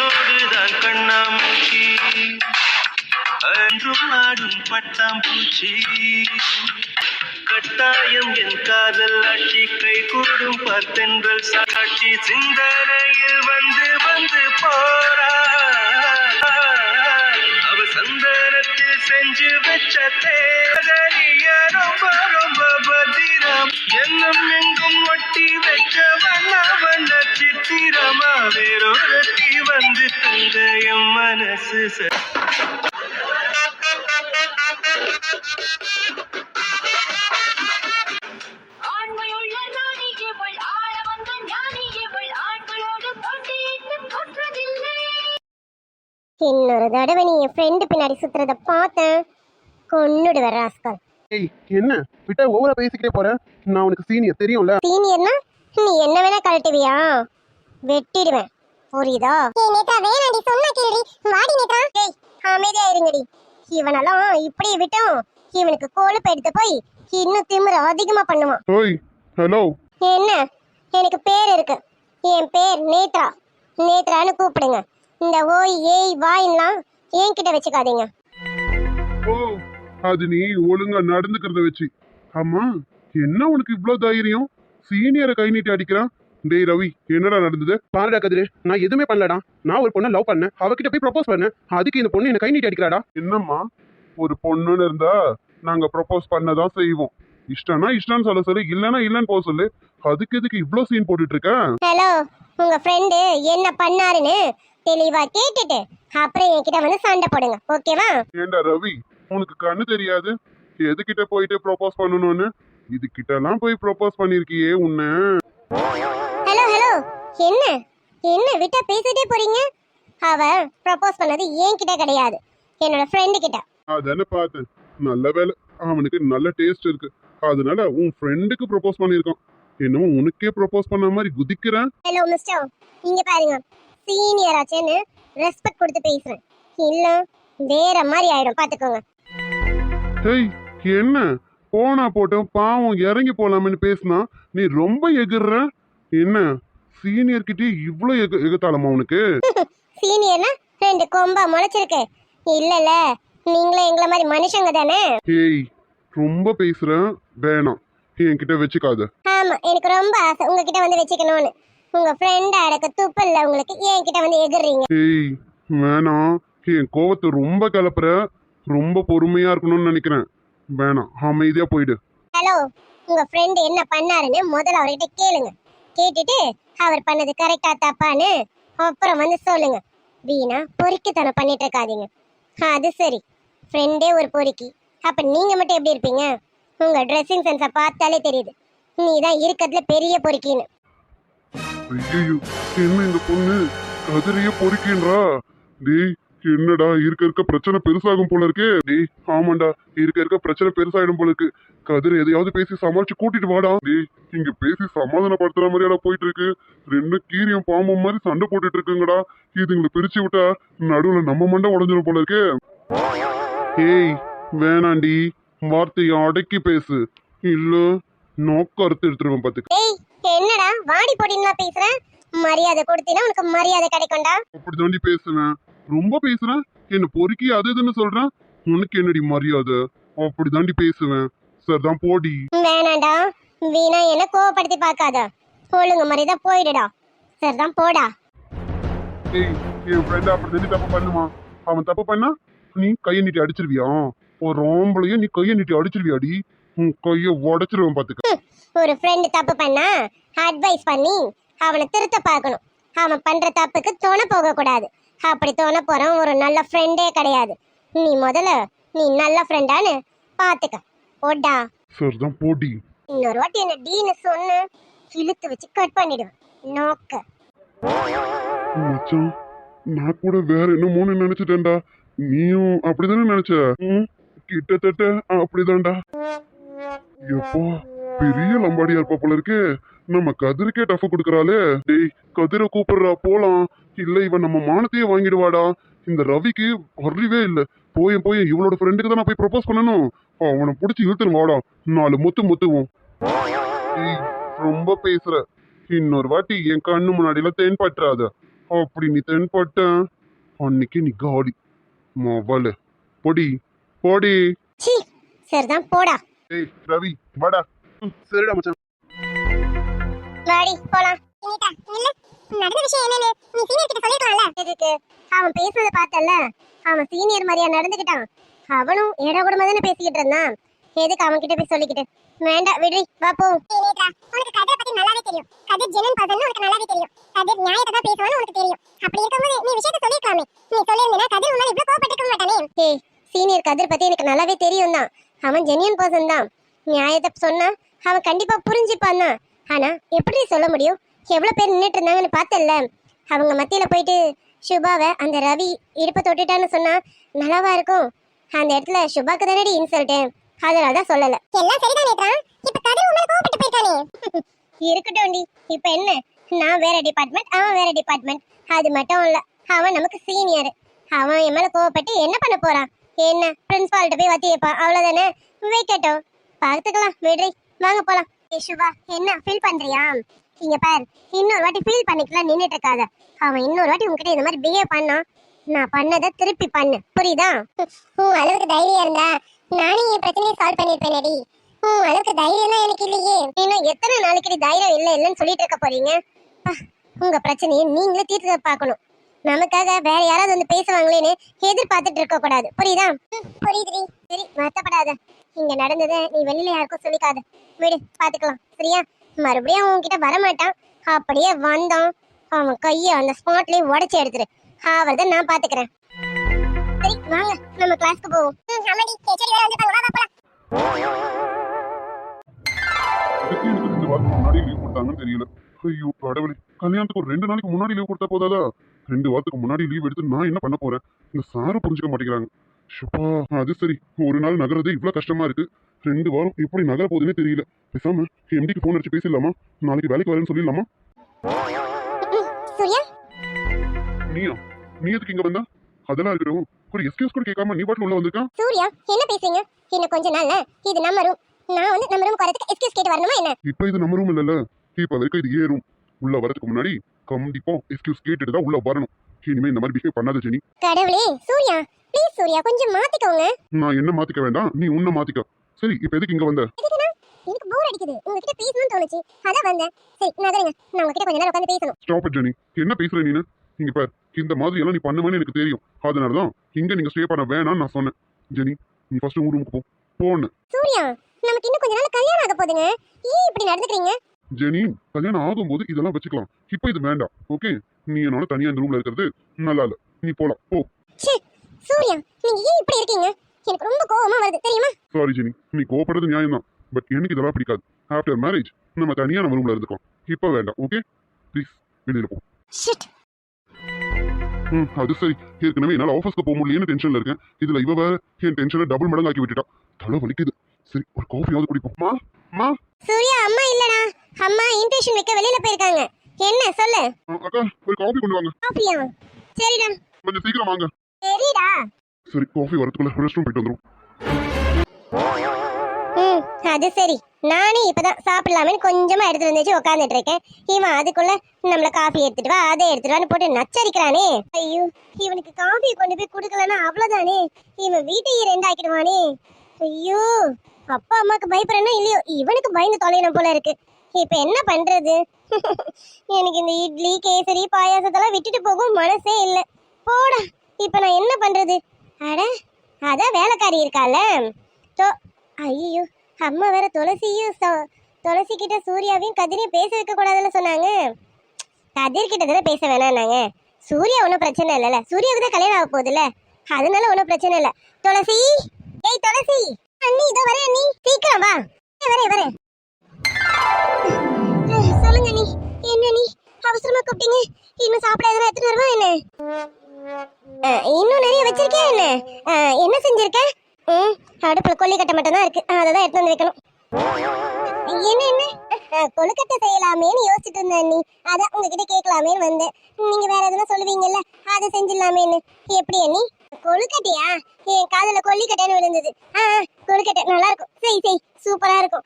உன்னோடுதான் கண்ணாமூச்சி. அன்றும் ஆடும் பட்டாம்பூச்சி. கட்டாயம் என் காதல் ஆட்சி கை கூடும் பார்த்தென்றல் சாட்சி. சிந்தனையில் வந்து வந்து போறா அவ சந்தனத்தில் செஞ்சு வச்ச தேதலிய ரொம்ப ரொம்ப பத்திரம் எண்ணம் எங்கும் ஒட்டி வச்ச வண்ண வண்ண சித்திரமா வேறொருத்தி வந்து தந்த என் மனசு இன்னொரு தடவை நீ என் ஃப்ரெண்டு பின்னாடி சுத்துறத பார்த்தேன். கொன்னுடுவ ராஸ்கல். ஏய் என்ன? விட்டா ஓவரா பேசிக்கிட்டே போறேன் நான் உனக்கு சீனியர் தெரியும்ல. சீனியர்னா நீ என்ன வேணா கழட்டுவியா? வெட்டிடுவேன். புரியுதா? ஏய் நேத்ரா வேணாடி சொன்னா கேளுடி. வாடி நேத்ரா ஏய் அமைதியா இருங்கடி இவனெல்லாம் இப்படி விட்டோம் இவனுக்கு கொழுப்பு எடுத்து போய் இன்னும் திமிர அதிகமா பண்ணுவான். ஓய் ஹலோ என்ன? எனக்கு பேர் இருக்கு. என் பேர் நேத்ரா. நேத்ரான்னு கூப்பிடுங்க. இந்த ஓய் ஏய் வாயின்லாம் என்கிட்ட வச்சுக்காதீங்க. அது நீ ஒழுங்கா நடந்துக்கிறத வச்சு. ஆமா என்ன உனக்கு இவ்ளோ தைரியம்? சீனியரை கை நீட்டி அடிக்கிறான். டேய் ரவி என்னடா நடந்தது? பாருடா கதிரு நான் எதுவுமே பண்ணலடா. நான் ஒரு பொண்ணை லவ் பண்ணேன். அவகிட்ட போய் ப்ரப்போஸ் பண்ணேன். அதுக்கு இந்த பொண்ணு என்ன கை நீட்டி அடிக்கிறாடா? என்னம்மா? ஒரு பொண்ணுன்னு இருந்தா நாங்க ப்ரப்போஸ் பண்ணதான் செய்வோம். இஷ்டம்னா இஷ்டம்னு சொல்ல சொல்லு இல்லைன்னா இல்லைன்னு போக சொல்லு. அதுக்கு எதுக்கு இவ்ளோ சீன் போட்டுட்டு இருக்க ஹலோ உங்க ஃப்ரெண்டு என்ன பண்ணாருன்னு தெளிவா கேட்டுட்டு அப்புறம் என்கிட்ட வந்து சண்டை போடுங்க. ஓகேவா ஏண்டா ரவி? உனக்கு கண்ணு தெரியாது. எதுகிட்ட போயிட்டு ப்ரப்போஸ் பண்ணணும்னு? இது கிட்டலாம் போய் ப்ரப்போஸ் பண்ணிருக்கியே உன்னை. ஹலோ ஹலோ என்ன? என்ன விட்டா பேசிட்டே போறீங்க? அவ ப்ரப்போஸ் பண்ணது என்கிட்ட கிடையாது. என்னோட ஃப்ரெண்டு கிட்ட. அதானே பார்த்தேன். நல்ல வேலை. அவனுக்கு நல்ல டேஸ்ட் இருக்கு. அதனால உன் ஃப்ரெண்டுக்கு ப்ரப்போஸ் பண்ணியிருக்கான் என்னமோ உனக்கே ப்ரப்போஸ் பண்ண மாதிரி குதிக்கிறேன் ஹலோ மிஸ்டர் இங்க பாருங்க. சீனியர் ஆச்சேன்னு ரெஸ்பெக்ட் கொடுத்து பேசுறேன். இல்ல வேற மாதிரி ஆயிடும். பாத்துக்கோங்க. ஹேய் என்ன? போனா போட்டோம் பாவம் இறங்கி போலாமேன்னு பேசினா நீ ரொம்ப எகிர்ற? என்ன? சீனியர் கிட்டே இவ்வளோ எக எகத்தாளமா உனக்கு? சீனியர்னா ரெண்டு கொம்பா முளைச்சிருக்கு. இல்லல நீங்களும் எங்களை மாதிரி மனுஷங்க தானே? ஹேய் ரொம்ப பேசுறேன் வேணாம் என்கிட்ட வச்சுக்காத. ஆமா எனக்கு ரொம்ப ஆசை உங்ககிட்ட வந்து வச்சுக்கணும்னு. உங்க ஃப்ரெண்ட் அடக்க துப்பல்ல உங்களுக்கு என்கிட்ட வந்து எகுறீங்க ஏய் வேணாம் என் கோவத்தை ரொம்ப கிளப்புற ரொம்ப பொறுமையா இருக்கணும்னு நினைக்கிறேன். வேணாம். அமைதியா போயிடு. ஹலோ உங்க ஃப்ரெண்ட் என்ன பண்ணாருன்னு முதல்ல அவர்கிட்ட கேளுங்க. கேட்டுட்டு அவர் பண்ணது கரெக்டா தப்பான்னு அப்புறம் வந்து சொல்லுங்க. வீணா பொறுக்கித்தனம் பண்ணிட்டு இருக்காதீங்க. அது சரி. ஃப்ரெண்டே ஒரு பொறுக்கி. அப்ப நீங்க மட்டும் எப்படி இருப்பீங்க? உங்க ட்ரெஸ்ஸிங் சென்ஸை பார்த்தாலே தெரியுது. நீ தான் இருக்கிறதுல பெரிய பொறுக்கின்னு. ஐயோ என்ன இந்த பொண்ணு? கதிரையே பொறுக்கின்றா? டேய் என்னடா இருக்க இருக்க பிரச்சனை பெருசாகும் போல இருக்கே. டேய் ஆமாண்டா இருக்க இருக்க பிரச்சனை பெருசாயிடும் போல இருக்கு. கதிர் எதையாவது பேசி சமாளிச்சு கூட்டிட்டு வாடா. டேய் இங்க பேசி சமாதானப்படுத்துற மாதிரியாடா போயிட்டு இருக்கு ரெண்டு கீரியம் பாம்பும் மாதிரி சண்டை போட்டுட்டு இருக்குங்கடா இதுங்களை பிரிச்சு விட்டா நடுவுல நம்ம மண்டை உடஞ்சிரும் போல இருக்கே. ஏய் வேணாண்டி வார்த்தையை அடக்கி பேசு. இல்ல நோக்க அறுத்து எடுத்துருவேன் பாத்துக்க. என்னடா வாடி போடின்லாம் பேசுற? மரியாதை கொடுத்தீங்கன்னா உனக்கு மரியாதை கிடைக்கும்டா. அப்படி தாண்டி பேசுவேன். ரொம்ப பேசுறேன் என்ன பொறுக்கி அது இதுன்னு சொல்றேன் உனக்கு என்னடி மரியாதை? அப்படி தாண்டி பேசுவேன். சார் தான் போடி. வேணாண்டா. வீணா என்ன கோவப்படுத்தி பார்க்காத. ஒழுங்கு மரியாதை போயிடுடா. சரிதான் போடா. ஏய் என் ஃப்ரெண்ட் அப்படி தாண்டி தப்பு பண்ணுமா? அவன் தப்பு பண்ணா நீ கையை நீட்டி அடிச்சிருவியா? ஒரு ஆம்பளையும் நீ கையை நீட்டி அடிச்சிருவியாடி? உன் கையை உடைச்சிருவேன் பாத்துக்க. ஒரு ஃப்ரெண்டு தப்பு பண்ணா அட்வைஸ் பண்ணி அவனை திருத்த பார்க்கணும். அவன் பண்ற தப்புக்கு துணை போக கூடாது அப்படி துணை போறவன் ஒரு நல்ல ஃப்ரெண்டே கிடையாது. நீ முதல்ல நீ நல்ல ஃப்ரெண்டான்னு பாத்துக்க. ஓடா சார் தான் போடி. இன்னொரு வாட்டி என்ன டீன்னு சொன்னு இழுத்து வச்சு கட் பண்ணிடுவேன். நோக்க. மச்சான் நான் கூட வேற என்னமோன்னு நினைச்சிட்டேன்டா. நீயும் அப்படிதானே நினைச்ச? கிட்டத்தட்ட அப்படிதான்டா. எப்போ பெரிய லம்பாடியா இருப்பா போல இருக்கு. நம்ம கதிருக்கே டஃப் கொடுக்கறாளே. டேய் கதிரை கூப்பிடுறா போலாம். இல்ல இவன் நம்ம மானத்தையே வாங்கிடுவாடா. இந்த ரவிக்கு அறிவே இல்ல. போய் போய் இவளோட ஃப்ரெண்டுக்கு தான் நான் போய் ப்ரப்போஸ் பண்ணணும். அவனை பிடிச்சி இழுத்துன்னு வாடா. நாலு முத்து முத்துவோம். ரொம்ப பேசுற. இன்னொரு வாட்டி என் கண்ணு முன்னாடிலாம் தேன் பற்றாத. அப்படி நீ தென்பட்ட அன்னைக்கு நீ காலி. மொபைல் பொடி பொடி. சரிதான் போடா. ஏய் ரவி வாடா. சரிடா மச்சான். வாடி போலாம். நடந்த விஷயம் என்னன்னு நீ சீனியர் கிட்ட சொல்லிருக்கலாம்ல? எதுக்கு? அவன் பேசுறத பார்த்தல அவன் சீனியர் மாதிரியா நடந்துக்கிட்டான். அவனும் ஏட கூடமா தானே பேசிக்கிட்டு இருந்தான். எதுக்கு அவன் கிட்ட போய் சொல்லிக்கிட்டு? வேண்டாம் விடுறி வா போ. உனக்கு கதிரை பத்தி நல்லாவே தெரியும். கதிர் ஜெனன் பர்சன் உனக்கு நல்லாவே தெரியும். கதிர் நியாயத்தை தான் பேசுவான்னு உனக்கு தெரியும். அப்படி இருக்கும்போது நீ விஷயத்தை சொல்லிருக்காமே நீ சொல்லியிருந்தா கதிர் உன்னால இவ்வளவு கோவப்பட்டிருக்க மாட்டானே. ஏய் சீனியர் கதிர் பத்தி எனக்கு நல்லாவே தெரியும் தான். அவன் ஜெனியன் பர்சன் தான். நியாயத்தை சொன்னா அவன் கண்டிப்பா புரிஞ்சுப்பான் தான். ஆனா எப்படி சொல்ல முடியும்? எவ்வளவு பேர் நின்னுட்டு இருந்தாங்கன்னு பார்த்தல்ல அவங்க மத்தியில போயிட்டு சுபாவை அந்த ரவி இடுப்பை தொட்டுட்டான்னு சொன்னா நல்லாவா இருக்கும்? அந்த இடத்துல சுபாக்கு தானடி இன்சல்ட்டு. அதனால தான் சொல்லல. எல்லாம் சரிதான் நேத்ரா. இப்ப கதிர் கோவப்பட்டு போயிருக்கானே. இருக்கட்டும்டி இப்ப என்ன? நான் வேற டிபார்ட்மெண்ட் அவன் வேற டிபார்ட்மெண்ட் அது மட்டும் இல்ல. அவன் நமக்கு சீனியர் அவன் என் மேல கோவப்பட்டு என்ன பண்ண போறான்? என்ன? பிரின்சிபால்கிட்ட போய் வத்தி வைப்பான். அவ்வளவுதானே? வைக்கட்டும் பார்த்துக்கலாம் விடுறி. வாங்க போலாம். ஏய் சுபா என்ன? ஃபீல் பண்றியா? இங்க பார் இன்னொரு வாட்டி ஃபீல் பண்ணிக்கலாம் நின்றுட்டு இருக்காத. அவன் இன்னொரு வாட்டி உங்ககிட்ட இந்த மாதிரி பிஹேவ் பண்ணான். நான் பண்ணதை திருப்பி பண்ணு. புரியுதா? உன் அளவுக்கு தைரியம் இருந்தா நானே என் பிரச்சனையை சால்வ் பண்ணிருப்பேனடி உன் அளவுக்கு தைரியம் தான் எனக்கு இல்லையே. இன்னும் எத்தனை நாளைக்கு தைரியம் இல்லை இல்லைன்னு சொல்லிட்டு இருக்க போறீங்க? உங்க பிரச்சனையை நீங்களே தீர்த்து பார்க்கணும். நமக்காக வேற யாராவது வந்து பேசுவாங்களேன்னு எதிர்பார்த்துட்டு இருக்க கூடாது. புரியுதா? புரியுது புரியுதுடி சரி வருத்தப்படாத. இங்க நடந்ததை நீ வெளியில யாருக்கும் சொல்லிக்காத. விடு பாத்துக்கலாம். சரியா? மறுபடியும் அவன் உன்கிட்ட வரமாட்டான். அப்படியே வந்தான். அவன் கைய அந்த ஸ்பாட்லயே உடைச்சு எடுத்துரு. அவர்தான் நான் பாத்துக்கிறேன். சரி வாங்க நம்ம கிளாஸ்க்கு போவோம். ஆமாடி ஹெச்ஓடி வேற வந்திருப்பாங்க வா வா போலாம். ரெண்டு வாரத்துக்கு முன்னாடி லீவ் கொடுத்தாங்கன்னு தெரியல. ஐயோ கடவுளே. கல்யாணத்துக்கு ஒரு ரெண்டு நாளைக்கு முன்னாடி லீவ் கொடுத்தா போதாதா? ரெண்டு வாரத்துக்கு முன்னாடி லீவ் எடுத்து நான் என்ன பண்ண போறேன்? இந்த சாரை புரிஞ்சுக்க மாட்டேங்கிறாங்க. ஷப்பா அது சரி. ஒரு நாள் நகரது இவ்வளவு கஷ்டமா இருக்கு. ரெண்டு வாரம் எப்படி நகர போகுதுன்னே தெரியல. பேசாம எம்டிக்கு ஃபோன் அடிச்சு பேசிடலாமா? நாளைக்கு வேலைக்கு வரேன்னு சொல்லிடலாமா? நீயா? நீ எதுக்கு இங்க வந்தா? அதெல்லாம் இருக்கட்டும். ஒரு எஸ்கியூஸ் கூட கேட்காம நீ பாட்டுல உள்ள வந்திருக்கா? சூர்யா என்ன பேசுறீங்க? இன்னும் கொஞ்ச நாள்ல இது நம்ம ரூம் நான் வந்து நம்ம ரூம் வரதுக்கு எக்ஸ்கியூஸ் கேட்டு வரணுமா என்ன? இப்ப இது நம்ம ரூம் இல்லல்ல. இப்ப வரைக்கும் இது ஏறும் உள்ள வரதுக்கு முன்னாடி கண்டிப்பா எஸ்கியூஸ் கேட்டுட்டு தான் உள்ள வரணும். இனிமே இந்த மாதிரி பிஹேவ் பண்ணாத ஜெனி. கடவுளே சூர்யா ப்ளீஸ் சூர்யா கொஞ்சம் மாத்திக்கோங்க. நான் என்ன மாத்திக்க வேண்டாம்? நீ உன்னை மாத்திக்க. சரி இப்ப எதுக்கு இங்க வந்த? எதுக்குன்னா? எனக்கு போர் அடிக்குது. உங்ககிட்ட பேசணும்னு தோணுச்சு. அதான் வந்தேன். சரி நகருங்க நான் உங்ககிட்ட கொஞ்ச நேரம் உட்காந்து பேசணும். ஸ்டாப் இட் ஜெனி என்ன பேசுற நீனு? இங்க பார். இந்த மாதிரி எல்லாம் நீ பண்ணுவேன்னு எனக்கு தெரியும். அதனால தான் இங்க நீங்க ஸ்டே பண்ண வேணாம்னு நான் சொன்னேன். ஜெனி நீ ஃபர்ஸ்ட் உன் ரூமுக்கு போ. போன்னு. சூர்யா நமக்கு இன்னும் கொஞ்ச நாள் கல்யாணம் ஆக போகுதுங்க. ஏன் இப்படி நடந்துக்கிறீங்க? ஜெனி கல்யாணம் ஆகும்போது இதெல்லாம் வச்சுக்கலாம். இப்போ இது வேண்டாம். ஓகே நீ என்னோட தனியா இந்த ரூம்ல இருக்கிறது நல்லா இல்ல. நீ போலாம். போ. சூர்யா நீங்க ஏன் இப்படி இருக்கீங்க? எனக்கு ரொம்ப கோவமா வருது தெரியுமா? Sorry Jenny. நீ கோவப்படுறது நியாயம் தான் பட் எனக்கு இதெல்லாம் பிடிக்காது. ஆஃப்டர் மேரேஜ் நம்ம தனியா நம்ம ரூம்ல இருந்துக்கலாம் இப்போ வேண்டாம் ஓகே ப்ளீஸ் வெளியில போ. ஷிட் ம் அது சரி. ஏற்கனவே என்னால் ஆஃபீஸ்க்கு போக முடியலன்னு டென்ஷன்ல இருக்கேன். இதுல இவ வேற என் டென்ஷனை டபுள் மடங்காக்கி விட்டுட்டா. தலை வலிக்குது. சரி ஒரு காஃபியாவது குடிப்போம். மா மா. சூர்யா அம்மா இல்லடா. அம்மா இன்டென்ஷன் வைக்க வெளியில போயிருக்காங்க. என்ன சொல்லு. அக்கா ஒரு காஃபி கொண்டு வாங்க. காஃபியா சரிடா. கொஞ்சம் சீக்கிரம் வாங்க. சரிடா சரி காஃபி வரதுக்குள்ள ரெஸ்ட் ரூம் போயிட்டு வந்துரும். ம் அது சரி. நானே இப்பதான் சாப்பிடலாமேன்னு கொஞ்சமா எடுத்துட்டு வந்துச்சு உட்காந்துட்டு இருக்கேன். இவன் அதுக்குள்ள நம்மள காஃபி எடுத்துட்டு வா அதை எடுத்துட்டு வான்னு போட்டு நச்சரிக்கிறானே. ஐயோ இவனுக்கு காஃபி கொண்டு போய் கொடுக்கலன்னா அவ்வளவுதானே? இவன் வீட்டையே ரெண்டாக்கிடுவானே. ஐயோ அப்பா அம்மாக்கு பயப்படுறேன்னா இல்லையோ? இவனுக்கு பயந்து தொலையணும் போல இருக்கு. இப்ப என்ன பண்றது? எனக்கு இந்த இட்லி கேசரி பாயாசத்தெல்லாம் விட்டுட்டு போகும் மனசே இல்லை. போடா. இப்ப நான் என்ன பண்றது? அட அதான் வேலைக்காரி இருக்கால. தோ ஐயோ அம்மா வேற துளசியும் துளசி கிட்ட சூர்யாவையும் கதிரையும் பேச வைக்க கூடாதுன்னு சொன்னாங்க. கதிர் கிட்ட தானே பேச வேணாம்னாங்க சூர்யா ஒன்றும் பிரச்சனை இல்லைல்ல. சூர்யாவுக்கு தான் கல்யாணம் ஆக போகுதுல்ல. அதனால ஒன்றும் பிரச்சனை இல்லை. துளசி ஏய் துளசி. அண்ணி இதோ வரேன் அண்ணி. சீக்கிரம் வா. வரேன் வரேன். சொல்லுங்க நீ என்ன நீ அவசரமா கூப்பிட்டீங்க. இன்னும் சாப்பிட எதுனா எடுத்துட்டு வருவா என்ன? இன்னும் நிறைய வச்சிருக்கே என்ன? அஹ், என்ன செஞ்சிருக்க? ம் அடுப்புல கொல்லிக்கட்டை மட்டும் தான் இருக்கு. அதை தான் எடுத்து வந்து வைக்கணும். என்ன என்ன? கொழுக்கட்டை செய்யலாமேன்னு யோசிச்சுட்டு இருந்தேன் நீ. அதான் உங்ககிட்ட கேட்கலாமேன்னு வந்தேன். நீங்க வேற எதுனா சொல்லுவீங்கல்ல அதை செஞ்சிடலாமேன்னு. எப்படி நீ? கொழுக்கட்டையா என் காதுல கொல்லிக்கட்டைன்னு விழுந்தது. ஆ கொழுக்கட்டை நல்லா இருக்கும் செய் செய். சூப்பரா இருக்கும்.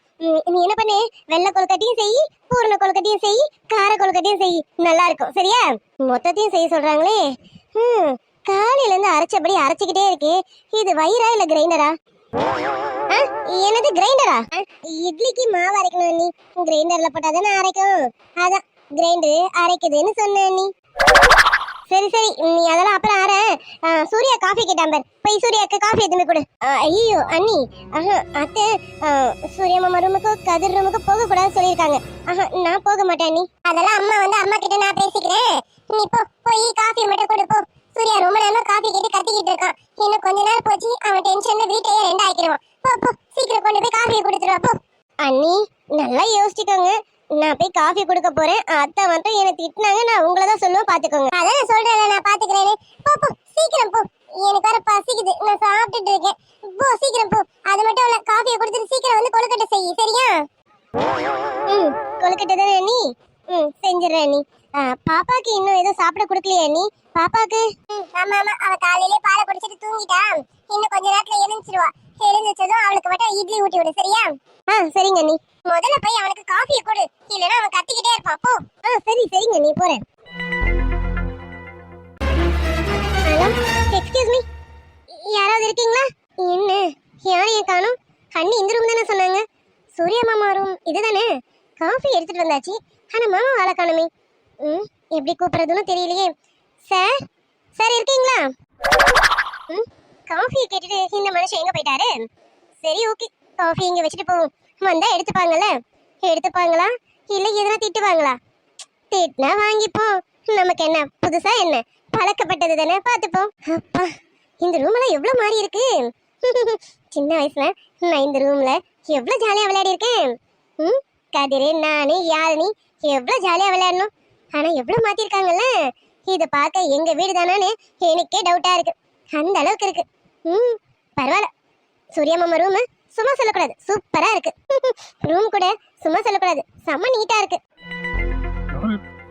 நீ என்ன பண்ணு? வெள்ளை கொழுக்கட்டையும் செய் பூரண கொழுக்கட்டையும் செய் கார கொழுக்கட்டையும் செய். நல்லா இருக்கும் சரியா? மொத்தத்தையும் செய்ய சொல்றாங்களே. ம் காலையில இருந்து அரைச்சபடி அரைச்சிக்கிட்டே இருக்கு. இது வயிறா இல்லை கிரைண்டரா ஆ, என்னது கிரைண்டரா இட்லிக்கு மாவு அரைக்கணும் நீ கிரைண்டர்ல போட்டாதானே அரைக்கும். அதான் கிரைண்டர் அரைக்குதுன்னு சொன்ன நீ சரி சரி நீ அதெல்லாம் அப்புறம் ஆற ஆ, சூர்யா காஃபி கேட்டாம்பர் போய் சூர்யாக்கு காஃபி எதுவுமே கொடு. ஐயோ அண்ணி. ஆஹா அத்தை. ஆ, சூர்யா மாமா ரூமுக்கு கதிர் ரூமுக்கு போக கூடாதுன்னு சொல்லியிருக்காங்க. ஆஹா நான் போக மாட்டேன் நீ அதெல்லாம் அம்மா வந்து அம்மா கிட்ட நான் பேசிக்கிறேன். நீ போ போய் காஃபி மட்டும் கொடு போ. சூர்யா ரொம்ப நேரமா காஃபி கேட்டு கத்திக்கிட்டு இருக்கான் இன்னும் கொஞ்ச நேரம் போச்சு அவன் டென்ஷன்ல வீட்டையே ரெண்டு ஆக்கிடுவான் போ போ சீக்கிரம் கொண்டு போய் காஃபியை கொடுத்துருவா போ. அண்ணி நல்லா யோசிச்சுக்கோங்க. நான் போய் காஃபி கொடுக்க போறேன். அத்தை வந்து என்னை திட்டினாங்க நான் உங்களை தான் சொல்லுவேன் பாத்துக்கோங்க அதான் நான் சொல்றேன் நான் பாத்துக்கிறேன் போ போ சீக்கிரம் போ. எனக்கு வேற பசிக்குது. நான் சாப்பிட்டுட்டு இருக்கேன். போ சீக்கிரம் போ. அது மட்டும் இல்ல காஃபியை கொடுத்துட்டு சீக்கிரம் வந்து கொழுக்கட்டை செய் சரியா? ம் கொழுக்கட்டை தானே நீ ம் செஞ்சிடறேன் நீ பாப்பாக்கு இன்னும் எதுவும் சாப்பிட கொடுக்கலையா நீ? பாப்பாக்கு? ஆமா ஆமா. அவ காலையிலே பாலை குடிச்சிட்டு தூங்கிட்டா. இன்னும் கொஞ்ச நேரத்துல எழுந்திருச்சிருவா எழுந்திருச்சதும் அவளுக்கு மட்டும் இட்லி ஊட்டி விடு சரியா? ஆ சரிங்க நீ. முதல்ல போய் அவனுக்கு காஃபியை கொடு. இல்லைன்னா அவன் கத்திக்கிட்டே இருப்பான். போ. ஆ சரி சரிங்க நீ போறேன். ஹலோ எக்ஸ்கியூஸ் மீ யாராவது இருக்கீங்களா? என்ன? யாரையும் காணும்? கண்ணி இந்த ரூம் தானே சொன்னாங்க. சூர்யா மாமா ரூம் இதுதானே? காஃபி எடுத்துட்டு வந்தாச்சு. ஆனா மாமா வாழ காணுமே. ம் எப்படி கூப்பிடுறதுன்னு தெரியலையே. சார் சார் இருக்கீங்களா? ம் காஃபியை கேட்டுட்டு இந்த மனுஷன் எங்கே போயிட்டாரு? சரி ஓகே காஃபி இங்கே வச்சுட்டு போவோம் வந்தா எடுத்துப்பாங்கல்ல? எடுத்துப்பாங்களா? இல்லை எதனா திட்டுவாங்களா? திட்டினா வாங்கிப்போம் நமக்கு என்ன? புதுசா என்ன? பழக்கப்பட்டது தானே? பார்த்துப்போம். அப்பா இந்த ரூம்லாம் எவ்வளோ மாறி இருக்கு? சின்ன வயசுல நான் இந்த ரூம்ல எவ்வளோ ஜாலியாக விளையாடி இருக்கேன் ம் கதிரு நானு யாழினி எவ்வளோ ஜாலியாக விளையாடணும்? ஆனா எவ்வளவு மாத்திருக்காங்கல்ல? இத பார்க்க எங்க வீடு தானே எனக்கே டவுட்டா இருக்கு. அந்த அளவுக்கு இருக்கு. ம் பரவாயில்ல. சூர்யா மாமா ரூம் சும்மா சொல்லக்கூடாது. சூப்பரா இருக்கு. ரூம் கூட சும்மா சொல்லக்கூடாது. செம்ம நீட்டா இருக்கு.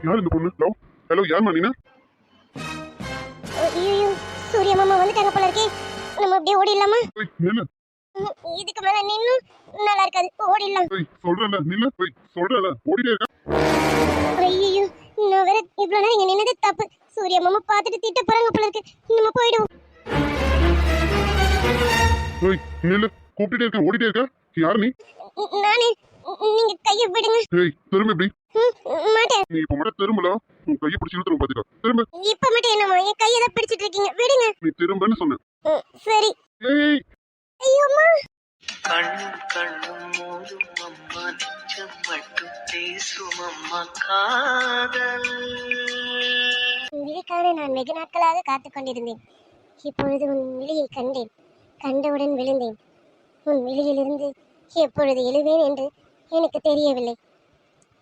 யாரு இந்த பொண்ணு? லவ்? ஹலோ யார் நீனா? ஐயோ சூர்யா மாமா வந்துட்டாங்க போல இருக்கே. நம்ம அப்படியே ஓடிடலாமா? நில்லு. இதுக்கு மேல நின்னு நல்லா இருக்காது. ஓடிடலாம். போய் சொல்றேன்ல நில்லு. போய் சொல்றேன்ல ஓடிட்டே இருக்க. ஐயோ நான் வேற இவ்வளவு நேரம் இங்க நின்னது தப்பு. சூர்யா மாமா பார்த்துட்டு திட்ட போறாங்க போல இருக்கு. நம்ம போயிடுவோம். போய் நில்லு. கூப்பிட்டுட்டே இருக்க ஓடிட்டே இருக்க. யார் நீ? நானே. நீங்க கையை விடுங்க. ஏய் திரும்ப ம், மாட்டேன். நீ இப்ப மட்டும் திரும்பல. உன் கையை பிடிச்சி இழுத்துரும் பாத்துக்க. திரும்ப. இப்ப மட்டும் என்னமா என் கையை தான் பிடிச்சிட்டு இருக்கீங்க. விடுங்க. நீ திரும்பன்னு சொன்னேன் சரி. ஏய் அம்மா காதல் விழிக்கான நான் வெகு நாட்களாக காத்து கொண்டிருந்தேன். இப்பொழுது உன் விழியை கண்டேன். கண்டவுடன் விழுந்தேன். உன் விழியிலிருந்து எப்பொழுது எழுவேன் என்று எனக்கு தெரியவில்லை.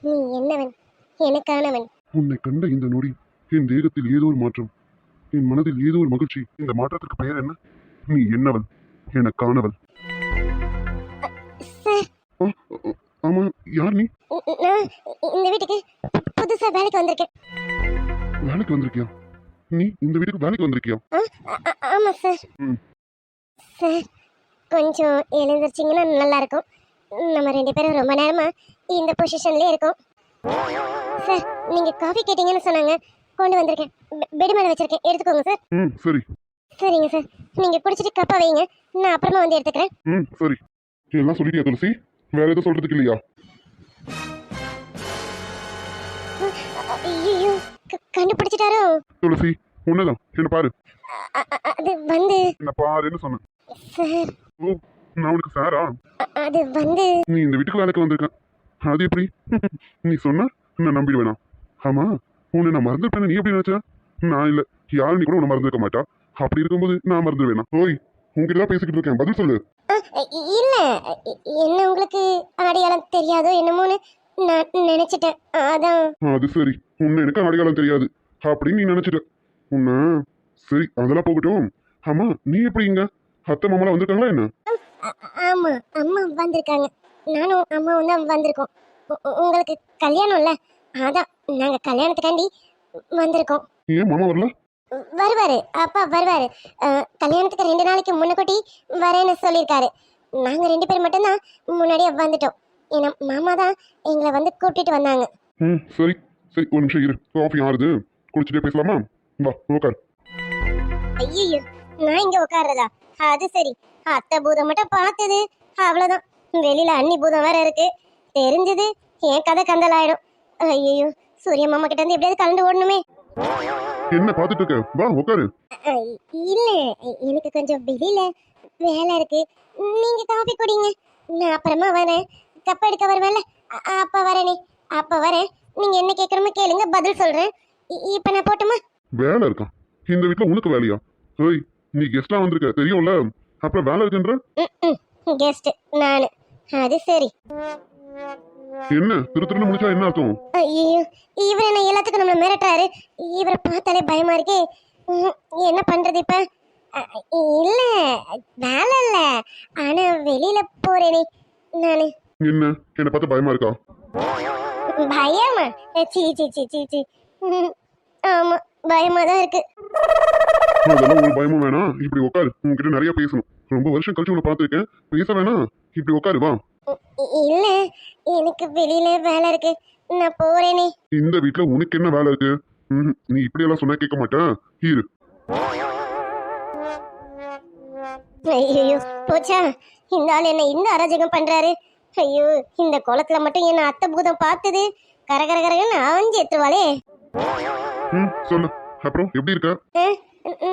நீ என்னவன்? எனக்கானவன். உன்னை கண்ட இந்த நொடி என் தேகத்தில் ஏதோ ஒரு மாற்றம். என் மனதில் ஏதோ ஒரு மகிழ்ச்சி. இந்த மாற்றத்திற்கு பெயர் என்ன? நீ என்னவள் எனக்கானவள் ஆமா யார் நீ? நான் இந்த வீட்டுக்கு புதுசா வேலைக்கு வந்திருக்கேன். வேலைக்கு வந்திருக்கியா? நீ இந்த வீட்டுக்கு வேலைக்கு வந்திருக்கியா? ஆமா சார். சார் கொஞ்சம் எழுந்திரிச்சிங்கன்னா நல்லா இருக்கும் நம்ம ரெண்டு பேரும் ரொம்ப நேரமா இந்த பொசிஷன்லயே இருக்கோம். சார் நீங்க காஃபி கேட்டீங்கன்னு சொன்னாங்க. கொண்டு வந்திருக்கேன். பெட் மேல வச்சிருக்கேன். எடுத்துக்கோங்க சார். ம் சரி. சரிங்க சார். நீங்க குடிச்சிட்டு கப்பா வைங்க. நான் அப்புறமா வந்து எடுத்துக்கிறேன். ம் சரி. எல்லாம் சொல்லிட்டியா துளசி? வேற எதுவும் சொல்றதுக்கு இல்லையா? ஐயோ கண்டுபிடிச்சிட்டாரோ? துளசி உன்னதான் என்ன பாரு. அது வந்து என்ன பாருன்னு சொன்னேன் சார். ஓ நான் உனக்கு சாரா? அது வந்து நீ இந்த வீட்டுக்கு வேலைக்கு வந்திருக்க அது எப்படி? நீ சொன்னா நான் நம்பிடுவேனா? ஆமா உன்னை நான் மறந்துருப்பேன் நீ எப்படி நினைச்ச? நான் இல்ல யாரும் நீ கூட உன்னை மறந்துருக்க மாட்டா. அப்படி இருக்கும்போது நான் மறந்துடுவேனா? ஓய் உங்ககிட்ட பேசிக்கிட்டு இருக்கேன். பதில் சொல்லு. இல்ல. என்ன உங்களுக்கு அடையாளம் தெரியாதோ என்னமோன்னு நான் நினைச்சிட்டேன். அதான். அது சரி. உன்னை எனக்கு அடையாளம் தெரியாது. அப்படின்னு நீ நினைச்சிட்ட. உன்னை சரி அதெல்லாம் போகட்டும். ஆமா நீ எப்படி இங்க? அத்தை மாமாலாம் வந்திருக்காங்களா என்ன? ஆமா. அம்மா வந்திருக்காங்க. நானும் அம்மாவும் தான் வந்திருக்கோம். உங்களுக்கு கல்யாணம் இல்ல? அதான் நாங்க கல்யாணத்துக்காண்டி வந்திருக்கோம். ஏன் மாமா வரல? வருவாரு. அப்பா வருவாரு. கல்யாணத்துக்கு ரெண்டு நாளைக்கு முன்னக்கூட்டி வரேன்னு சொல்லியிருக்காரு. நாங்க ரெண்டு பேர் மட்டும்தான் முன்னாடியே வந்துட்டோம். ஏன்னா மாமா தான் எங்களை வந்து கூட்டிட்டு வந்தாங்க. ம் சரி. சரி ஒரு நிமிஷம் இரு. காஃபி ஆறுது. குடிச்சிட்டே பேசலாமா? வா உட்கார் ஐயோ நான் இங்க உட்கார்றதா அது சரி. அத்தை பூதம் மட்டும் பார்த்தது அவ்வளவுதான். வெளியில அண்ணி பூதம் வேற இருக்கு. தெரிஞ்சது. என் கதை கந்தலாயிடும் ஐயோ சூரிய மாமா கிட்ட இருந்து எப்படியாவது கலந்து ஓடணுமே. என்ன பார்த்துட்டு இருக்க? வா உட்காரு இல்ல எனக்கு கொஞ்சம் வெளியில வேலை இருக்கு. நீங்க காஃபி குடிங்க. நான் அப்புறமா வரேன். கப் எடுக்க வருவேன்ல? அப்ப வரேனே அப்ப வரேன். நீங்க என்ன கேட்கறமோ கேளுங்க. பதில் சொல்றேன். இப்ப நான் போட்டுமா? வேலை இருக்கான் இந்த வீட்ல உனக்கு வேலையா? ஏய் நீ கெஸ்டா வந்திருக்க. தெரியும்ல? அப்புறம் வேலை இருக்குன்ற? கெஸ்ட் நானு. அது சரி. என்ன? திரு திருன்னு முடிச்சா என்ன அர்த்தம்? ஐயோ இவரை நான் எல்லாத்துக்கும் நம்மள மிரட்டுறாரு. இவரை பார்த்தாலே பயமா இருக்கே. என்ன பண்றது இப்ப? இல்ல வேலை இல்ல. ஆனா வெளியில போறேனே நானு. என்ன? என்னை பார்த்து பயமா இருக்கா? பயமா? சீ சீ சீ சீ சீ. ஆமா பயமா தான் இருக்கு. அதெல்லாம் உங்களுக்கு பயமும் வேணாம்? இப்படி உட்காரு உங்ககிட்ட நிறைய பேசணும். ரொம்ப வருஷம் கழிச்சு உங்களை பார்த்துருக்கேன். பேச வேணாம். இப்படி உட்காரு வா. இல்ல எனக்கு வெளியில வேலை இருக்கு. நான் போறேனே இந்த வீட்ல உனக்கு என்ன வேலை இருக்கு. நீ இப்படி எல்லாம் சொன்னா கேட்க மாட்டேன். இரு. ஐயோ போச்சா? இந்த ஆள் என்ன இந்த அராஜகம் பண்றாரு? ஐயோ இந்த குளத்துல மட்டும் என்ன அத்தை பூதம் பார்த்தது? கர கர கரகன்னு அவஞ்சி எத்துருவாளே ம் சொல்லு. அப்புறம் எப்படி இருக்க?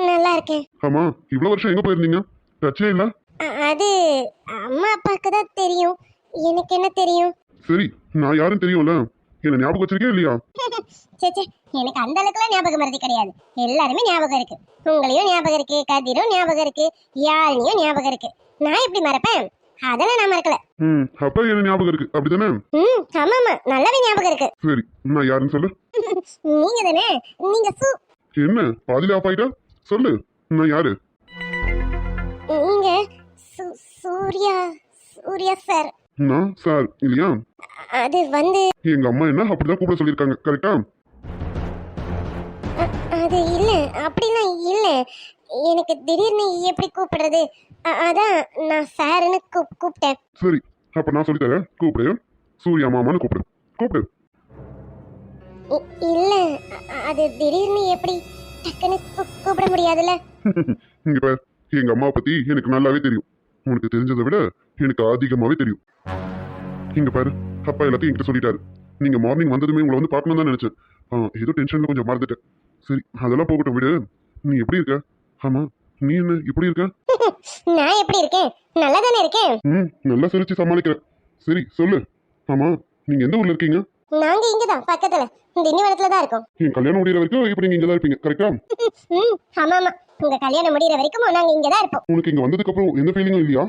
நல்லா இருக்கேன். ஆமா இவ்வளவு வருஷம் எங்க போயிருந்தீங்க? பிரச்சனை இல்ல? அது அம்மா அப்பாவுக்கு தான் தெரியும். எனக்கு என்ன தெரியும்? சரி நான் யாரும் தெரியும்ல? என்ன ஞாபகம் வச்சிருக்கே இல்லையா? சே சே எனக்கு அந்த அளவுக்குலாம் ஞாபகம் மறதி கிடையாது. எல்லாருமே ஞாபகம் இருக்கு. உங்களையும் ஞாபகம் இருக்கு கதிரும் ஞாபகம் இருக்கு யாழினியும் ஞாபகம் இருக்கு. நான் எப்படி மறப்பேன்? அதெல்லாம் நான் மறக்கல. ம் அப்ப என்ன ஞாபகம் இருக்கு? அப்படிதானே? ம் ஆமா ஆமா நல்லாவே ஞாபகம் இருக்கு. சரி நான் யாருன்னு சொல்லு. நீங்க தானே நீங்க சு என்ன? பாதியில ஆஃப் ஆயிட்டா? சொல்லு. நான் யாரு? சூர்யா சூர்யா சார் நான் சார் இல்லையா? அது வந்து எங்க அம்மா என்ன அப்படிதான் கூப்பிட சொல்லியிருக்காங்க கரெக்டா அது இல்ல அப்படிலாம் இல்ல. எனக்கு திடீர்னு எப்படி கூப்பிடுறது? அதான் நான் சாருன்னு கூப் கூப்பிட்டேன். சரி அப்ப நான் சொல்லித்தரேன் கூப்பிடு. சூர்யா மாமான்னு கூப்பிடு. கூப்பிடு. இல்ல அது திடீர்னு எப்படி டக்குன்னு கூப்பிட முடியாதுல்ல? இங்க பாரு எங்க அம்மாவை பத்தி எனக்கு நல்லாவே தெரியும். உனக்கு தெரிஞ்சதை விட எனக்கு அதிகமாவே தெரியும். இங்க பாரு அப்பா எல்லாத்தையும் என்கிட்ட சொல்லிட்டாரு. நீங்க மார்னிங் வந்ததுமே உங்களை வந்து பார்க்கணும் தான் நினைச்சேன். ஆ, ஏதோ டென்ஷன்ல கொஞ்சம் மறந்துட்டேன். சரி அதெல்லாம் போகட்டும் விடு. நீ எப்படி இருக்க? ஆமா நீ என்ன இப்படி இருக்க? நான் எப்படி இருக்கேன்? நல்லா தானே இருக்கேன்? ம் நல்லா சிரிச்சு சமாளிக்கிற சரி சொல்லு. ஆமா நீங்க எந்த ஊர்ல இருக்கீங்க? நாங்க இங்கதான் பக்கத்துல. திண்டிவனத்துல தான் இருக்கோம். என் கல்யாணம் முடியிற வரைக்கும் இப்ப நீங்க இங்க தான் இருப்பீங்க கரெக்டா ம் ஆமா ஆமா. உங்க கல்யாணம் முடியிற வரைக்கும் நாங்க இங்க தான் இருப்போம். உனக்கு இங்க வந்ததுக்கு அப்புறம் எந்த ஃபீலிங்கும் இல்லையா?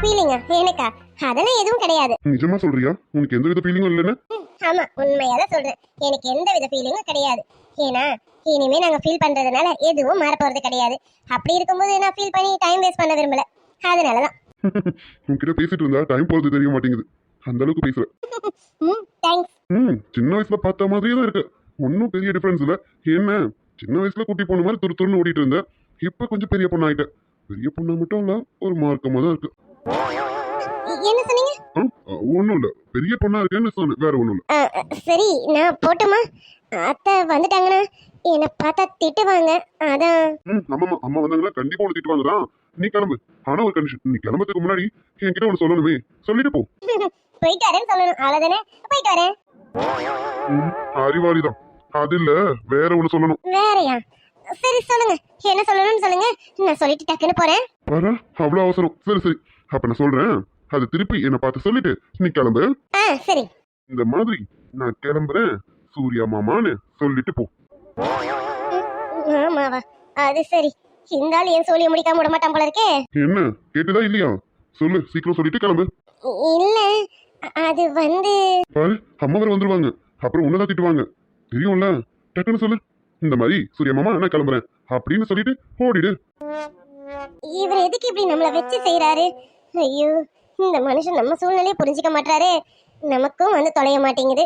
ஃபீலிங்கா எனக்கா? அதெல்லாம் எதுவும் கிடையாது. நிஜமா சொல்றியா? உனக்கு எந்த வித ஃபீலிங்கும் இல்லைன்னு? ஆமா உண்மையா தான் சொல்றேன். எனக்கு எந்த வித ஃபீலிங்கும் கிடையாது. ஏன்னா இனிமே நாங்க ஃபீல் பண்றதுனால எதுவும் மாற போறது கிடையாது. அப்படி இருக்கும்போது நான் ஃபீல் பண்ணி டைம் வேஸ்ட் பண்ண விரும்பல. அதனாலதான். உன்கிட்ட பேசிட்டு இருந்தா டைம் போறது தெரிய மாட்டேங்குது. அந்த அளவுக்கு பேசுற. ம் சின்ன வயசுல பார்த்த மாதிரியே தான் இருக்கு. ஒன்றும் பெரிய டிஃபரன்ஸ் இல்ல. என்ன சின்ன வயசுல குட்டி பொண்ணு மாதிரி துரு துருன்னு ஓடிட்டு இருந்தேன் இப்ப கொஞ்சம் பெரிய பொண்ணு ஆயிட்டேன் பெரிய பொண்ணா மட்டும் இல்ல ஒரு மார்க்கமா தான் இருக்கு. ஒன்றும் இல்ல. பெரிய பொண்ணா இருக்கேன்னு சொன்னேன். வேற ஒன்றும் இல்ல. சரி நான் போட்டுமா? அத்தை வந்துட்டாங்கன்னா என்னை பார்த்தா திட்டுவாங்க. அதான். ம் ஆமாமா அம்மா வந்தாங்கன்னா கண்டிப்பா உனக்கு திட்டுவாங்க தான். நீ கிளம்பு. ஆனா ஒரு கண்டிஷன் நீ கிளம்புறதுக்கு முன்னாடி என்கிட்ட ஒன்று சொல்லணுமே. சொல்லிட்டு போ. போயிட்டு வரேன்னு சொல்லணும். அவ்வளவுதானே? போயிட்டு வரேன் ம், அறிவாளி தான் அது இல்ல வேற ஒன்று சொல்லணும். வேறயா? சரி சொல்லுங்க. என்ன சொல்லணும்னு சொல்லுங்க. நான் சொல்லிட்டு டக்குன்னு போறேன். வர அவசரம். சரி சரி. அப்ப நான் சொல்றேன். அது திருப்பி என்னை பார்த்து சொல்லிட்டு நீ கிளம்பு. ஆ சரி. இந்த மாதிரி நான் கிளம்புறேன். சூர்யா மாமான்னு சொல்லிட்டு போ. ஆமாவா? அது சரி. இந்த ஆள் என் சோழியை முடிக்காம விட மாட்டான் போல இருக்கே? என்ன? கேட்டுதா இல்லையா? சொல்லு சீக்கிரம் சொல்லிட்டு கிளம்பு. இல்ல. அது வந்து பாரு அம்மா வேற வந்துருவாங்க. அப்புறம் உன்னதான் திட்டுவாங்க தெரியும்ல? டக்குன்னு சொல்லு. இந்த மாதிரி சூர்யா மாமா நான் கிளம்புறேன். அப்படின்னு சொல்லிட்டு ஓடிடு. இவர் எதுக்கு இப்படி நம்மள வச்சு செய்யறாரு ஐயோ இந்த மனுஷன் நம்ம சூழ்நிலையை புரிஞ்சுக்க மாட்டாரு நமக்கும் வந்து தொலைய மாட்டேங்குது.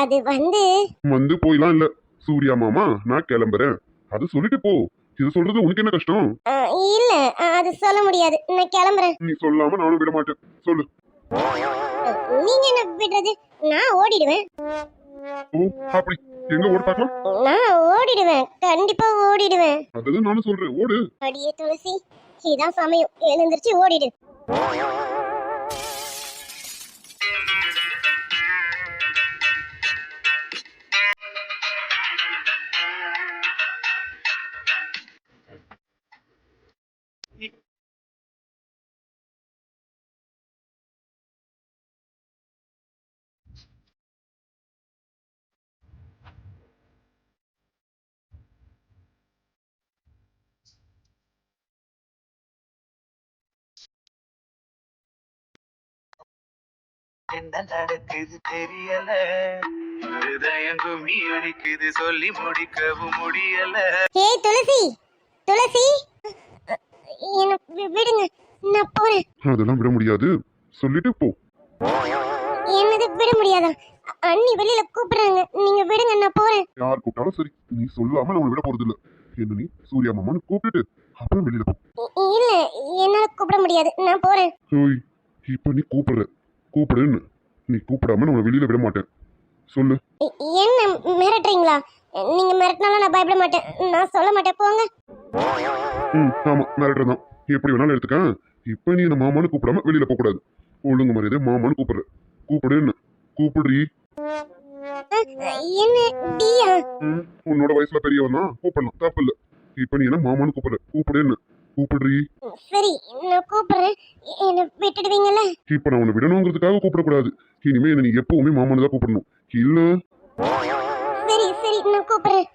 அது வந்து வந்து போயிலாம் இல்ல. சூர்யா மாமா நான் கிளம்புறேன். அது சொல்லிட்டு போ. இது சொல்றது உனக்கு என்ன கஷ்டம்? இல்ல அது சொல்ல முடியாது. நான் கிளம்புறேன். நீ சொல்லாம நானும் விட மாட்டேன் சொல்லு. நீங்க என்ன விடுறது நான் ஓடிடுவேன். ஓ அப்படி. எங்க ஓட பார்க்கலாம்? நான் ஓடிடுவேன். கண்டிப்பா ஓடிடுவேன். அதுதான் நானும் சொல்றேன். ஓடு. அடியே துளசி. இதான் சமயம். எழுந்திருச்சு ஓடிடு. என்ன நடக்குது தெரியல. ஹிருதயம் கும்மி அடிக்குது சொல்லி முடிக்கவும் முடியல. ஏய் துளசி துளசி. என்ன விடுங்க நான் போறேன். அதெல்லாம் விட முடியாது. சொல்லிட்டு போ. என்னது விட முடியாதா? அண்ணி வெளியில கூப்பிடுறாங்க. நீங்க விடுங்க நான் போறேன். யார் கூப்பிட்டாலும் சரி நீ சொல்லாம நான் விட போறது இல்ல என்ன நீ சூர்யா மாமான்னு கூப்பிட்டுட்டு அப்புறம் வெளியில போ. இல்ல என்னால கூப்பிட முடியாது. நான் போறேன். இப்ப நீ கூப்பிடுற. கூப்பிடுன்னு. நீ கூப்பிடாம நான் வெளியில விட மாட்டேன். சொல்லு. என்ன மிரட்டுறீங்களா? நீங்க மிரட்டினாலும் நான் பயப்பட மாட்டேன். நான் சொல்ல மாட்டேன். போங்க. ம் ஆமா மிரட்டுறது தான் எப்படி வேணாலும் எடுத்துக்க. இப்ப நீ என்ன மாமான்னு கூப்பிடாம வெளியில போக கூடாது ஒழுங்கு மரியாதை மாமான்னு கூப்பிடுற. கூப்பிடுன்னு. கூப்பிடுறீ உன்னோட வயசுல பெரியவன் தான். கூப்பிடலாம் தப்பு இல்ல. இப்ப நீ என்ன மாமான்னு கூப்பிடுற? கூப்பிடுன்னு. கூப்பிடுறீ? சரி நான் கூப்பிடுறேன். என்ன விட்டுடுவீங்கல்ல? இப்ப நான் உன்னை விடணுங்கிறதுக்காக கூப்பிடக்கூடாது. இனிமே என்ன நீ எப்பவுமே மாமான்னு தான் கூப்பிடணும். இல்ல? சரி சரி நான் கூப்பிடுறேன்.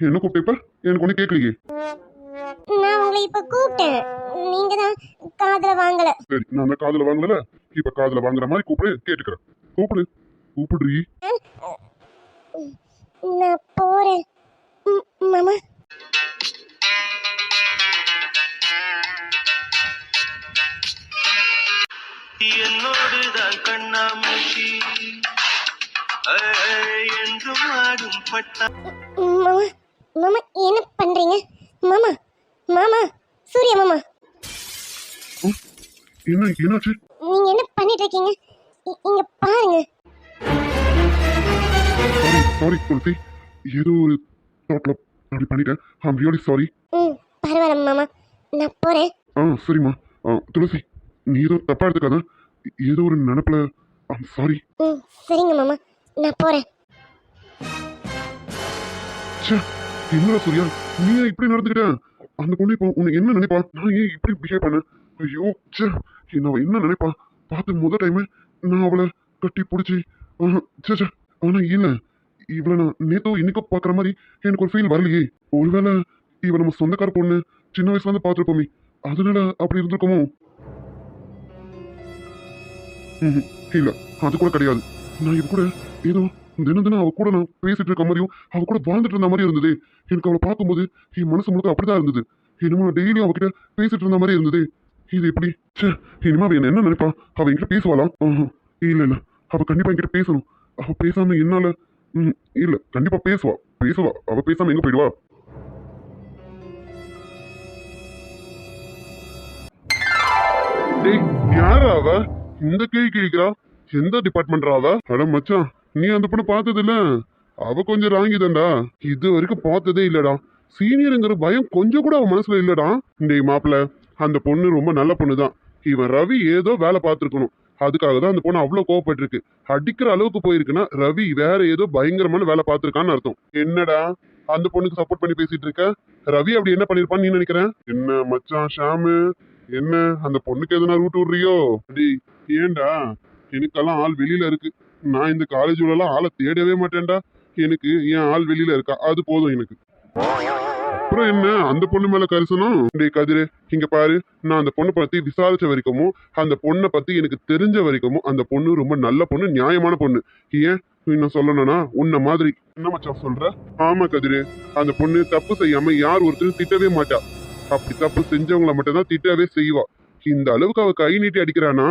என்ன கூப்பிட்ட இப்ப? எனக்கு ஒண்ணு கேட்கலையே நான் உங்களை இப்ப கூப்பிட்டேன். நீங்க தான் காதுல வாங்கல. சரி நான் அந்த காதுல வாங்கல இப்ப காதுல வாங்குற மாதிரி கூப்பிடு கேட்டுக்கிறேன். கூப்பிடு. கூப்பிடுறீ? நான் போறேன். மாமா. என்னோடு தான் கண்ணாமூச்சி என்றும் ஆடும் பட்டா. மாமா மாமா என்ன பண்றீங்க? மாமா மாமா சூர்யா மாமா. என்ன என்னாச்சு? நீங்க என்ன பண்ணிட்டு இருக்கீங்க இங்க பாருங்க. சாரி சாரி ஏதோ ஒரு தாட்ல அப்படி பண்ணிட்டேன். ஐம் ரியலி சாரி ம் பரவாயில்ல மாமா. நான் போறேன். ஆ சரிம்மா. துளசி நீ ஏதோ தப்பா எடுத்துக்காத. ஏதோ ஒரு நினப்புல ஐம் சாரி ம் சரிங்க மாமா. நான் போறேன். ச்சே என்னடா சூர்யா? நீ ஏன் இப்படி நடந்துக்கிட்ட? அந்த பொண்ணு இப்போ உன்னை என்ன நினைப்பா? நான் ஏன் இப்படி பிஹேவ் பண்ணேன் ஐயோ ச்சே என்ன என்ன நினைப்பா? பார்த்து முத டைம் நான் அவளை கட்டி பிடிச்சி சே சே ஆனா இல்ல. இவளை நான் நேத்தோ இன்னைக்கோ பார்க்குற மாதிரி எனக்கு ஒரு ஃபீல் வரலையே. ஒருவேளை இவ நம்ம சொந்தக்கார பொண்ணு சின்ன வயசுல இருந்து பார்த்துருப்போமே அதனால அப்படி இருந்திருக்குமோ? ம்ஹும். இல்ல அது கூட கிடையாது. நான் இது கூட ஏதோ தினம் தினம் அவ கூட நான் பேசிட்டு இருக்க மாதிரியும் அவ கூட வாழ்ந்துட்டு இருந்த மாதிரி இருந்தது. எனக்கு அவளை பார்க்கும்போது என் மனசு முழுக்க அப்படிதான் இருந்தது. என்னமோ டெய்லியும் அவகிட்ட பேசிட்டு இருந்த மாதிரி இருந்தது. இது எப்படி? சே இனிமே அவ என்ன நினைப்பா? அவ என்கிட்ட பேசுவாளா? ஆஹா. இல்ல இல்ல. அவ கண்டிப்பா என்கிட்ட பேசணும். அவ பேசாம என்னால ம், இல்ல கண்டிப்பா பேசுவா. பேசுவா. அவ பேசாம எங்க போயிடுவா? டேய் யாரா அவ? இந்த கேள்வி கேட்கிறா எந்த டிபார்ட்மெண்ட்ரா அவ? அட மச்சான் நீ அந்த பொண்ணு பார்த்தது இல்ல அவ கொஞ்சம் ராங்கிதான்டா. இது வரைக்கும் பார்த்ததே இல்லடா. சீனியருங்கிற பயம் கொஞ்சம் கூட அவன் மனசுல இல்லடா. டேய் மாப்பிள்ள அந்த பொண்ணு ரொம்ப நல்ல பொண்ணு தான் இவன் ரவி ஏதோ வேலை பார்த்துருக்கணும். அதுக்காக தான் அந்த பொண்ணு அவ்வளோ கோவப்பட்டிருக்கு. அடிக்கிற அளவுக்கு போயிருக்குன்னா ரவி வேற ஏதோ பயங்கரமான வேலை பார்த்துருக்கான்னு அர்த்தம். என்னடா? அந்த பொண்ணுக்கு சப்போர்ட் பண்ணி பேசிட்டு இருக்க? ரவி அப்படி என்ன பண்ணிருப்பான்னு நீ நினைக்கிறேன் என்ன மச்சான் ஷாமு? என்ன? அந்த பொண்ணுக்கு எதனா ரூட் விடுறியோ? அடி ஏன்டா? எனக்கெல்லாம் ஆள் வெளியில இருக்கு. நான் இந்த காலேஜ் எல்லாம் ஆளை தேடவே மாட்டேன்டா. எனக்கு என் ஆள் வெளியில இருக்கா? அது போதும் எனக்கு. அப்புறம் என்ன? அந்த பொண்ணு மேல கரிசனம் டேய் கதிரு இங்க பாரு. நான் அந்த பொண்ணை பத்தி விசாரிச்ச வரைக்கும் அந்த பொண்ணை பத்தி எனக்கு தெரிஞ்ச வரைக்கும் அந்த பொண்ணு ரொம்ப நல்ல பொண்ணு நியாயமான பொண்ணு. ஏன்? இன்னும் சொல்லணும்னா உன்ன மாதிரி என்ன மச்சான் சொல்ற? ஆமா கதிரு. அந்த பொண்ணு தப்பு செய்யாம யார் ஒருத்தரும் திட்டவே மாட்டா. அப்படி தப்பு செஞ்சவங்கள மட்டும்தான் திட்டவே செய்வா. இந்த அளவுக்கு அவ கை நீட்டி அடிக்கிறானா?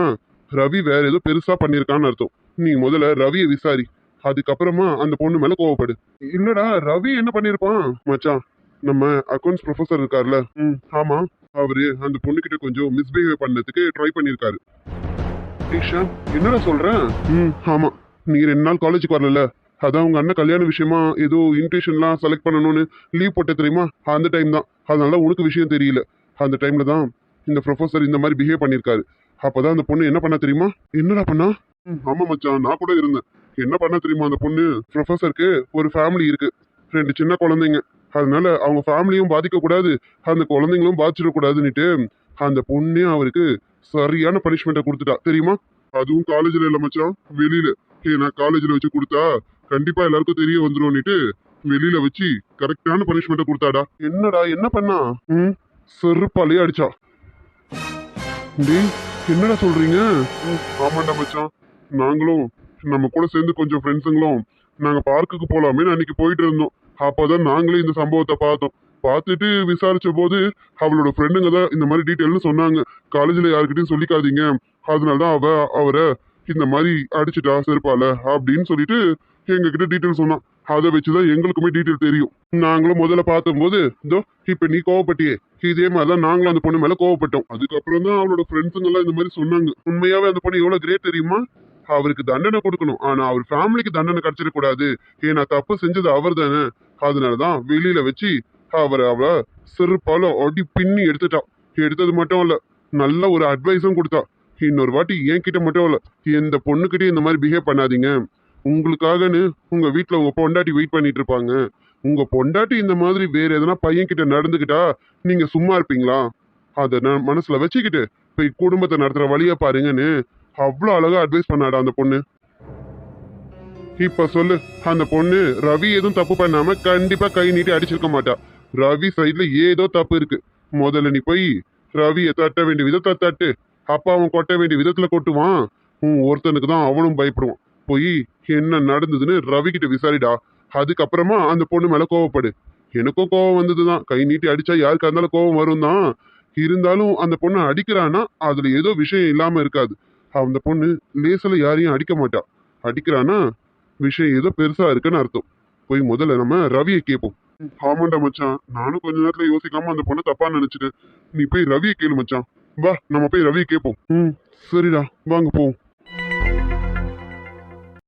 ரவி வேற ஏதோ பெருசா பண்ணிருக்கான்னு அர்த்தம். நீ முதல்ல ரவியை விசாரி. அதுக்கப்புறமா அந்த பொண்ணு மேல கோவப்படு. இல்லடா ரவி என்ன பண்ணிருப்பான் மச்சான் நம்ம அக்கௌண்ட்ஸ் ப்ரொஃபசர் இருக்கார்ல? ம். ஆமா. அவரு அந்த பொண்ணுகிட்ட கொஞ்சம் மிஸ்பிஹேவ் பண்ணதுக்கு ட்ரை பண்ணிருக்காரு. ஷாம் என்னடா சொல்ற? ம். ஆமா. நீ ரெண்டு நாள் காலேஜுக்கு வரல. அதான் உங்க அண்ணன் கல்யாண விஷயமா ஏதோ இன்விடேஷன்லாம் செலக்ட் பண்ணணும்னு லீவ் போட்ட தெரியுமா? அந்த டைம் தான். அதனால உனக்கு விஷயம் தெரியல. அந்த டைம்ல தான் இந்த ப்ரொஃபசர் இந்த மாதிரி பிஹேவ் பண்ணியிருக்காரு அப்பதான் அந்த பொண்ணு என்ன பண்ணா தெரியுமா? என்னடா பண்ணா? ம், ஆமா மச்சான் நான் கூட இருந்தேன். என்ன பண்ணா தெரியுமா அந்த பொண்ணு? ப்ரொஃபசருக்கு ஒரு ஃபேமிலி இருக்கு. ரெண்டு சின்ன குழந்தைங்க. அதனால அவங்க ஃபேமிலியும் பாதிக்கக்கூடாது. அந்த குழந்தைங்களும் பாதிச்சிடக்கூடாதுன்னுட்டு அந்த பொண்ணே அவருக்கு சரியான பனிஷ்மெண்ட்டை கொடுத்துட்டா. தெரியுமா? அதுவும் காலேஜில் இல்லை மச்சான். வெளியில. ஏன்னா காலேஜில் வச்சு கொடுத்தா கண்டிப்பாக எல்லாருக்கும் தெரிய வந்துடும்னுட்டு வெளியில வச்சு கரெக்டான பனிஷ்மெண்ட்டை கொடுத்தாடா. என்னடா என்ன பண்ணா? ம்? செருப்பாலே அடிச்சா. டேய் என்னடா சொல்றீங்க? ம், ஆமாண்டா மச்சான். நாங்களும் நம்ம கூட சேர்ந்து கொஞ்சம் ஃப்ரெண்ட்ஸுங்களும் நாங்கள் பார்க்குக்கு போகலாமே அன்னைக்கு போயிட்டு இருந்தோம். அப்போதான் நாங்களே இந்த சம்பவத்தை பார்த்தோம். பார்த்துட்டு விசாரிச்ச போது அவளோட ஃப்ரெண்டுங்க தான் இந்த மாதிரி டீட்டெயில்னு சொன்னாங்க. காலேஜில் யாருக்கிட்டையும் சொல்லிக்காதீங்க. அதனால தான் அவ அவரை இந்த மாதிரி அடிச்சிட்டா செருப்பால அப்படின்னு சொல்லிட்டு எங்ககிட்ட டீட்டெயில் சொன்னான். அதை வச்சுதான் எங்களுக்குமே டீட்டெயில் தெரியும். நாங்களும் முதல்ல பார்த்தபோது இதோ இப்போ நீ கோவப்பட்டியே. இதே மாதிரி தான் நாங்களும் அந்த பொண்ணு மேலே கோவப்பட்டோம். அதுக்கப்புறம் தான் அவளோட ஃப்ரெண்ட்ஸுங்கெல்லாம் இந்த மாதிரி சொன்னாங்க. உண்மையாவே அந்த பொண்ணு எவ்வளோ கிரேட் தெரியுமா? அவருக்கு தண்டனை கொடுக்கணும். ஆனால் அவர் ஃபேமிலிக்கு தண்டனை கிடச்சிடக்கூடாது. ஏன்னா தப்பு செஞ்சது அவர் தானே அதனால தான் வெளியில வச்சு அவரை அவளை செருப்பால அடி பின்னி எடுத்துட்டா. எடுத்தது மட்டும் இல்ல நல்ல ஒரு அட்வைஸும் கொடுத்தா. இன்னொரு வாட்டி என்கிட்ட மட்டும் இல்ல எந்த பொண்ணுகிட்டயும் இந்த மாதிரி பிஹேவ் பண்ணாதீங்க. உங்களுக்காகன்னு உங்க வீட்டில் உங்க பொண்டாட்டி வெயிட் பண்ணிட்டு இருப்பாங்க. உங்க பொண்டாட்டி இந்த மாதிரி வேற எதனா பையன் கிட்ட நடந்துக்கிட்டா நீங்க சும்மா இருப்பீங்களா? அதை நான் மனசுல வச்சுக்கிட்டு போய் குடும்பத்தை நடத்துற வழியை பாருங்கன்னு அவ்வளோ அழகா அட்வைஸ் பண்ணாடா அந்த பொண்ணு. இப்ப சொல்லு அந்த பொண்ணு ரவி எதுவும் தப்பு பண்ணாம கண்டிப்பா கை நீட்டி அடிச்சிருக்க மாட்டா. ரவி சைட்ல ஏதோ தப்பு இருக்கு. முதல்ல நீ போய் ரவியை தட்ட வேண்டிய விதத்தை தட்டு. அப்பா அவன் கொட்ட வேண்டிய விதத்துல கொட்டுவான். உன் ஒருத்தனுக்கு தான் அவனும் பயப்படுவான். போய் என்ன நடந்ததுன்னு ரவி கிட்ட விசாரிடா. அதுக்கப்புறமா அந்த பொண்ணு மேல கோவப்படு. எனக்கும் கோவம் வந்ததுதான். கை நீட்டி அடிச்சா யாருக்கா இருந்தாலும் கோவம் வரும் தான் இருந்தாலும் அந்த பொண்ணை அடிக்கிறான்னா அதுல ஏதோ விஷயம் இல்லாம இருக்காது. அந்த பொண்ணு லேசில் யாரையும் அடிக்க மாட்டா. அடிக்கிறானா விஷயம் ஏதோ பெருசா இருக்குன்னு அர்த்தம். போய் முதல்ல நம்ம ரவியை கேட்போம் ஆமாண்டா மச்சான். நானும் கொஞ்ச நேரத்துல யோசிக்காம அந்த பொண்ணை தப்பா நினைச்சிட்டேன். நீ போய் ரவியை கேளு மச்சான். வா நம்ம போய் ரவியை கேட்போம் ம். சரிடா வாங்க போவோம்